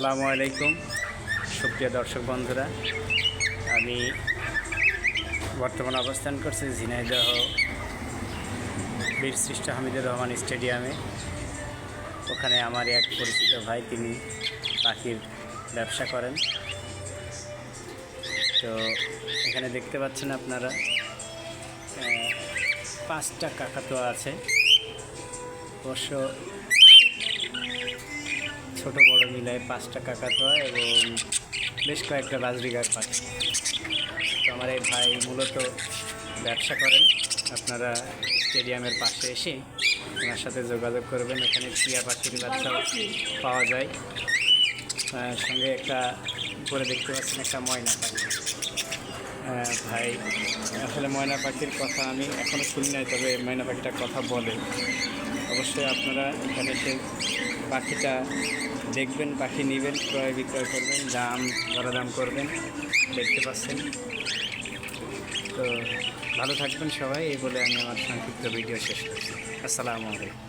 আসসালামু আলাইকুম, সুপ্রিয় দর্শক বন্ধুরা। আমি বর্তমান অবস্থান করছি ঝিনাইদহ বীর সৃষ্ট হামিদুর রহমান স্টেডিয়ামে। ওখানে আমার এক পরিচিত ভাই, তিনি পাখির ব্যবসা করেন। তো এখানে দেখতে পাচ্ছেন আপনারা পাঁচটা কাকাতোয়া আছে। অবশ্য ছোট বড় মিলায় পাঁচটা কাকাতোয়া এবং বেশ কয়েকটা বাজরিগার পাখি তো আমার এই ভাই মূলত ব্যবসা করেন। আপনারা স্টেডিয়ামের পাশে এসে ওনার সাথে যোগাযোগ করবেন। এখানে টিয়া পাখির বাচ্চা পাওয়া যায়। সঙ্গে একটা উপরে দেখতে পাচ্ছেন একটা ময়না পাখি। ভাই, আসলে ময়না পাখির কথা আমি এখনও শুনি নাই, তবে ময়না পাখিটা কথা বলে। অবশ্যই আপনারা এখানে এসে পাখিটা দেখবেন, পাখি নেবেন, ক্রয় বিক্রয় করবেন, দাম, দরাদাম করবেন, দেখতে পাচ্ছেন। তো ভালো থাকবেন সবাই, এই বলে আমি আমার সংক্ষিপ্ত ভিডিও শেষ করছি। আসসালামু আলাইকুম।